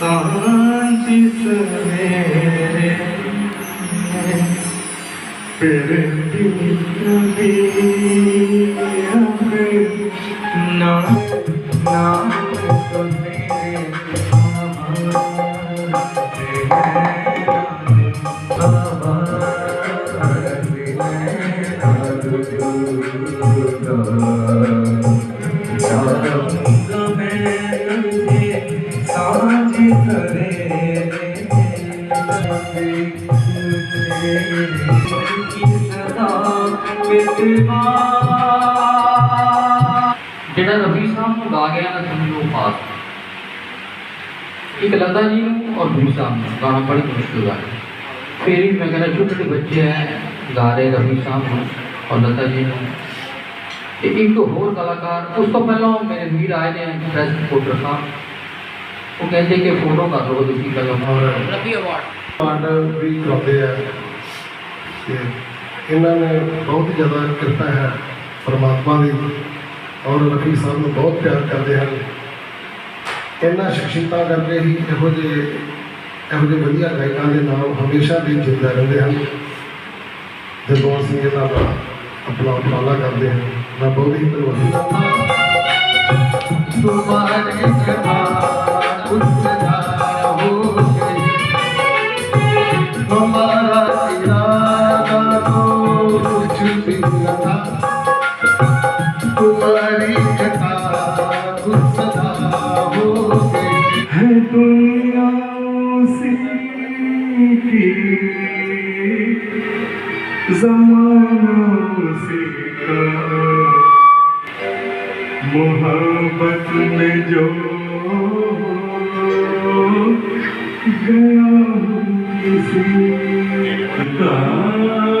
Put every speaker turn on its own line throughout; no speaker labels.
ਸਾਂਝੀ ਸਵੇਰੇ ਫਿਰ ਵੀ ਕभी ਨਾ ਨਾ ਸੁਨੇ ਸਾਂਝੀ
ਜਿਹੜਾ ਰਵੀ ਸਾਹਿਬ ਨੂੰ ਗਾ ਗਿਆ ਨਾ ਸਮਝੋ ਪਾਸ ਇੱਕ ਲਤਾ ਜੀ ਨੂੰ ਔਰ ਗੁਰੂ ਸਾਹਿਬ ਨੂੰ ਗਾਣਾ ਬੜੀ ਮੁਸ਼ਕਿਲ ਗਾ ਰਿਹਾ ਫਿਰ ਵੀ ਮੈਂ ਕਹਿੰਦਾ ਛੋਟੇ ਛੋਟੇ ਬੱਚੇ ਹੈ ਗਾ ਰਹੇ ਰਵੀ ਸਾਹਿਬ ਨੂੰ ਔਰ ਲਤਾ ਜੀ ਨੂੰ। ਤੇ ਇੱਕ ਹੋਰ ਕਲਾਕਾਰ, ਉਸ ਤੋਂ ਪਹਿਲਾਂ ਮੇਰੇ ਵੀਰ ਆਏ ਨੇ ਪ੍ਰੈਸ ਰਿਪੋਰਟਰ ਸਾਹਿਬ। ਉਹ ਕਹਿੰਦੇ ਕਿ ਫੋਟੋ ਕਰ ਲਓ ਤੁਸੀਂ ਪਹਿਲਾਂ।
ਔਰ
ਰਵੀ ਅਵਾਰਡ।
ਕਾਰਡ ਵੀ ਕਰਾਉਂਦੇ ਆ ਤੇ ਇਹਨਾਂ ਨੇ ਬਹੁਤ ਜ਼ਿਆਦਾ ਕਿਰਪਾ ਹੈ ਪਰਮਾਤਮਾ ਦੀ ਔਰ ਲਖੀ ਸਾਹਿਬ ਨੂੰ ਬਹੁਤ ਪਿਆਰ ਕਰਦੇ ਹਨ। ਇਹਨਾਂ ਸ਼ਖਸੀਅਤਾਂ ਕਰਕੇ ਹੀ ਇਹੋ ਜਿਹੇ ਇਹੋ ਜਿਹੇ ਵਧੀਆ ਗਾਇਕਾਂ ਦੇ ਨਾਮ ਹਮੇਸ਼ਾ ਲਈ ਜਿੰਦਾ ਰਹਿੰਦੇ ਹਨ। ਜਦੋਂ ਅਸੀਂ ਇਹਨਾਂ ਦਾ ਆਪਣਾ ਉਪਰਾਲਾ ਕਰਦੇ ਹਾਂ ਮੈਂ ਬਹੁਤ ਹੀ ਧੰਨਵਾਦੀ
ਹਾਂ। ਤੁਹਾਡੇ ਸਹਾਰਾ ਉਸ ਦਾ हो गई है दुनिया उसी की जमाना उसी का मोहब्बत में जो गया हूँ किसी का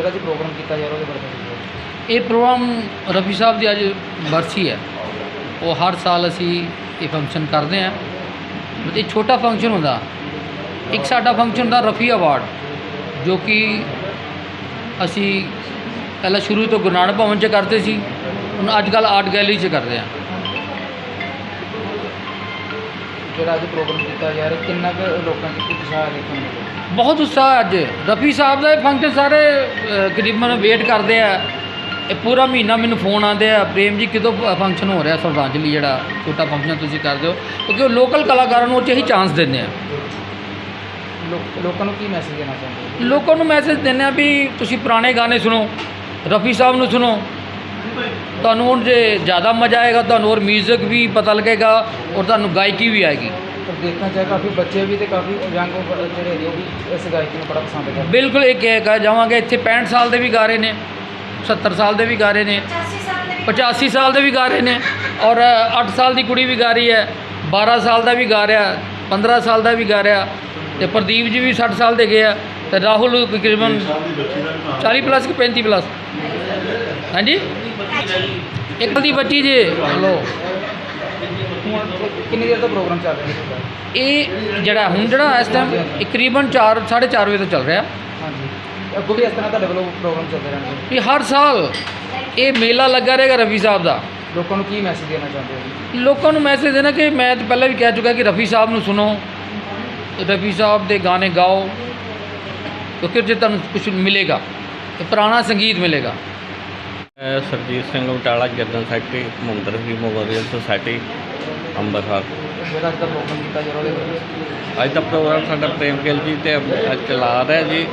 ਜਿਹੜਾ ਜੀ ਪ੍ਰੋਗਰਾਮ ਕੀਤਾ ਜਾ ਰਿਹਾ ਉਹਦੇ ਬਾਰੇ ਦੱਸੋ।
ਇਹ ਪ੍ਰੋਗਰਾਮ ਰਫੀ ਸਾਹਿਬ ਦੀ ਅੱਜ ਬਰਸੀ ਹੈ। ਉਹ ਹਰ ਸਾਲ ਅਸੀਂ ਇਹ ਫੰਕਸ਼ਨ ਕਰਦੇ ਹਾਂ। ਮਤਲਬ ਇਹ ਛੋਟਾ ਫੰਕਸ਼ਨ ਹੁੰਦਾ। ਇੱਕ ਸਾਡਾ ਫੰਕਸ਼ਨ ਹੁੰਦਾ ਰਫੀ ਅਵਾਰਡ ਜੋ ਕਿ ਅਸੀਂ ਪਹਿਲਾਂ ਸ਼ੁਰੂ ਤੋਂ ਗੁਰੂ ਨਾਨਕ ਭਵਨ 'ਚ ਕਰਦੇ ਸੀ। ਹੁਣ ਅੱਜ ਕੱਲ੍ਹ ਆਰਟ ਗੈਲਰੀ 'ਚ ਕਰਦੇ ਹਾਂ।
ਜਿਹੜਾ ਅੱਜ ਪ੍ਰੋਗਰਾਮ ਕੀਤਾ ਜਾ ਰਿਹਾ ਕਿੰਨਾ ਕੁ ਲੋਕਾਂ 'ਚ ਉਤਸ਼ਾਹ ਦੇਖਣ ਨੂੰ? ਮਿਲਿਆ
ਬਹੁਤ ਉਤਸ਼ਾਹ ਅੱਜ। ਰਫੀ ਸਾਹਿਬ ਦਾ ਇਹ ਫੰਕਸ਼ਨ ਸਾਰੇ ਅ, ਤਕਰੀਬਨ ਵੇਟ ਕਰਦੇ ਆ। ਇਹ ਪੂਰਾ ਮਹੀਨਾ ਮੈਨੂੰ ਫੋਨ ਆਉਂਦੇ ਆ ਪ੍ਰੇਮ ਜੀ ਕਿਦੋਂ ਫੰਕਸ਼ਨ ਹੋ ਰਿਹਾ ਸਰਦਾਂਜਲੀ ਜਿਹੜਾ ਛੋਟਾ ਫੰਕਸ਼ਨ ਤੁਸੀਂ ਕਰਦੇ ਹੋ? ਕਿਉਂਕਿ ਉਹ ਲੋਕਲ ਕਲਾਕਾਰਾਂ ਨੂੰ ਉਹ 'ਚ ਹੀ ਚਾਂਸ ਦਿੰਦੇ ਆ।
ਲੋਕ- ਲੋਕਾਂ ਨੂੰ ਕੀ ਮੈਸੇਜ ਦੇਣਾ ਚਾਹੁੰਦੇ ਹੋ?
ਲੋਕਾਂ ਨੂੰ ਮੈਸੇਜ ਦਿੰਦੇ ਆ ਵੀ ਤੁਸੀਂ ਪੁਰਾਣੇ ਗਾਣੇ ਸੁਣੋ ਰਫੀ ਸਾਹਿਬ ਨੂੰ ਸੁਣੋ। ਤੁਹਾਨੂੰ ਹੁਣ ਜੇ ਜ਼ਿਆਦਾ ਮਜ਼ਾ ਆਏਗਾ ਤੁਹਾਨੂੰ ਹੋਰ 뮤직 ਵੀ ਪਤਾ ਲੱਗੇਗਾ ਔਰ ਤੁਹਾਨੂੰ ਗਾਇਕੀ ਵੀ ਆਏਗੀ।
ਪਰ ਦੇਖਣਾ ਚਾਹੇ ਕਾਫੀ ਬੱਚੇ ਵੀ ਤੇ ਕਾਫੀ ਯੰਗ ਜਿਹੜੇ ਨੇ ਉਹ ਵੀ ਇਸ ਗਾਇਕੀ ਨੂੰ ਬੜਾ ਪਸੰਦ ਕਰਦੇ
ਬਿਲਕੁਲ ਇਹ ਕਹਿ ਕਹਿ ਜਾਵਾਂਗੇ ਇੱਥੇ 65 ਸਾਲ ਦੇ ਵੀ ਗਾ ਰਹੇ ਨੇ 70 ਸਾਲ ਦੇ ਵੀ ਗਾ ਰਹੇ ਨੇ 85 ਸਾਲ ਦੇ ਵੀ ਗਾ ਰਹੇ ਨੇ ਔਰ 8 ਸਾਲ ਦੀ ਕੁੜੀ ਵੀ ਗਾ ਰਹੀ ਹੈ 12 ਸਾਲ ਦਾ ਵੀ ਗਾ ਰਿਹਾ 15 ਸਾਲ ਦਾ ਵੀ ਗਾ ਰਿਹਾ ਤੇ ਪ੍ਰਦੀਪ ਜੀ ਵੀ 60 ਸਾਲ ਦੇ ਗਏ ਆ ਤੇ ਰਾਹੁਲ ਤਕਰੀਬਨ 40 ਪਲੱਸ ਕਿ 35 ਪਲੱਸ ਹਾਂਜੀ? ਇੱਕ ਦੀ ਬੱਚੀ ਜੇ। ਲੋ
ਹੁਣ ਕਿੰਨੀ ਦੇਰ ਤੋਂ ਪ੍ਰੋਗਰਾਮ ਚੱਲ ਰਿਹਾ ਹੈ ਤੁਹਾਡਾ?
ਇਹ ਜਿਹੜਾ ਹੁਣ ਜਿਹੜਾ ਇਸ ਟਾਈਮ ਤਕਰੀਬਨ 4 4:30 ਵਜੇ ਤੋਂ ਚੱਲ ਰਿਹਾ।
ਹਾਂਜੀ। ਅੱਗੋਂ ਵੀ ਇਸ ਤਰ੍ਹਾਂ ਤੁਹਾਡੇ ਵੱਲੋਂ ਪ੍ਰੋਗਰਾਮ ਚੱਲਦੇ ਰਹਿਣਗੇ?
ਇਹ ਹਰ ਸਾਲ ਇਹ ਮੇਲਾ ਲੱਗਾ ਰਹੇਗਾ ਰਵੀ ਸਾਹਿਬ ਦਾ।
ਲੋਕਾਂ ਨੂੰ ਕੀ ਮੈਸੇਜ ਦੇਣਾ ਚਾਹੁੰਦੇ ਹੋ? ਜੀ
ਲੋਕਾਂ ਨੂੰ ਮੈਸੇਜ ਦੇਣਾ ਕਿ ਮੈਂ ਤਾਂ ਪਹਿਲਾਂ ਵੀ ਕਹਿ ਚੁੱਕਾ ਕਿ ਰਫੀ ਸਾਹਿਬ ਨੂੰ ਸੁਣੋ। ਰਫੀ ਸਾਹਿਬ ਦੇ ਗਾਣੇ ਗਾਓ। ਕਿਉਂਕਿ ਜੇ ਤੁਹਾਨੂੰ ਕੁਝ ਮਿਲੇਗਾ ਤੇ ਪੁਰਾਣਾ ਸੰਗੀਤ ਮਿਲੇਗਾ।
ਮੈਂ ਸਰਜੀਤ ਸਿੰਘ ਬਟਾਲਾ ਜਨਰਲ ਸੈਕਟਰੀ ਮੁੰਦਰ ਦੀ ਮੈਮੋਰੀਅਲ ਸੁਸਾਇਟੀ ਅੰਮ੍ਰਿਤਸਰ।
ਜਿਹੜਾ ਅੱਜ ਦਾ ਪ੍ਰੋਗਰਾਮ ਕੀਤਾ ਜਾ ਰਿਹਾ ਉਹਦੇ
ਅੱਜ ਦਾ ਪ੍ਰੋਗਰਾਮ ਸਾਡਾ ਪ੍ਰੇਮ ਗਿੱਲ ਜੀ ਤੇ ਅੱਜ ਚਲਾ ਰਿਹਾ ਜੀ।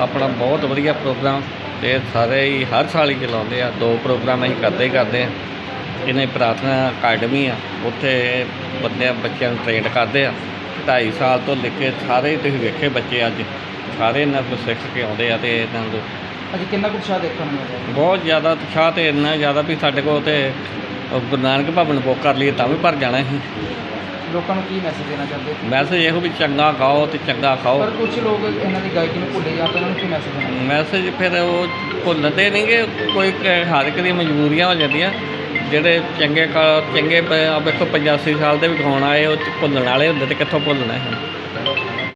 ਆਪਣਾ ਬਹੁਤ ਵਧੀਆ ਪ੍ਰੋਗਰਾਮ ਤੇ ਸਾਰੇ ਹੀ ਹਰ ਸਾਲ ਹੀ ਚਲਾਉਂਦੇ ਆ। ਦੋ ਪ੍ਰੋਗਰਾਮ ਅਸੀਂ ਕਰਦੇ ਹੀ ਕਰਦੇ ਆ। ਇਹਨੇ ਪ੍ਰਾਰਥਨਾ ਅਕੈਡਮੀ ਆ, ਉੱਥੇ ਬੰਦੇ ਬੱਚਿਆਂ ਨੂੰ ਟ੍ਰੇਨਡ ਕਰਦੇ ਆ। 2.5 ਸਾਲ ਤੋਂ ਲੈ ਕੇ ਸਾਰੇ ਤੁਸੀਂ ਵੇਖੇ ਬੱਚੇ ਅੱਜ। ਸਾਰੇ ਇਹਨਾਂ ਨੂੰ ਸਿੱਖ ਕੇ ਆਉਂਦੇ ਆ ਤੇ ਇਹਨਾਂ ਨੂੰ
ਅੱਜ ਕਿੰਨਾ ਕੁ ਉਤਸ਼ਾਹ ਦੇਖਣ ਨੂੰ ਮਿਲ ਰਿਹਾ?
ਬਹੁਤ ਜ਼ਿਆਦਾ ਉਤਸ਼ਾਹ ਤੇ ਇੰਨਾ ਜ਼ਿਆਦਾ ਵੀ ਸਾਡੇ ਕੋਲ ਤੇ ਅ, ਗੁਰੂ ਨਾਨਕ ਭਵਨ ਬੁੱਕ ਕਰ ਲਈਏ ਤਾਂ ਵੀ ਭਰ ਜਾਣਾ ਸੀ
ਲੋਕਾਂ ਨੂੰ ਕੀ ਮੈਸੇਜ ਦੇਣਾ ਚਾਹੁੰਦੇ?
ਮੈਸੇਜ ਇਹੋ ਵੀ ਚੰਗਾ ਗਾਓ ਤੇ ਚੰਗਾ ਖਾਓ।
ਪਰ ਕੁਝ ਲੋਕ ਇਹਨਾਂ ਦੀ ਗਾਇਕੀ ਨੂੰ ਭੁੱਲੇ ਜਾਂਦੇ ਉਹਨਾਂ ਨੂੰ ਕੀ ਮੈਸੇਜ ਦੇਣਾ
ਮੈਸੇਜ ਫਿਰ ਉਹ ਭੁੱਲਦੇ ਨਹੀਂਗੇ ਕੋਈ ਕ- ਹਰ ਇੱਕ ਦੀ ਮਜਬੂਰੀਆਂ ਹੋ ਜਾਂਦੀਆਂ। ਜਿਹੜੇ ਚੰਗੇ ਕਾ- ਚੰਗੇ ਪ- ਆ ਵੇਖੋ 85 ਸਾਲ ਦੇ ਵੀ ਗਾਉਣ ਆਏ ਉਹ ਭੁੱਲਣ ਵਾਲੇ ਹੁੰਦੇ ਤੇ ਕਿੱਥੋਂ ਭੁੱਲਣਾ ਹੈ?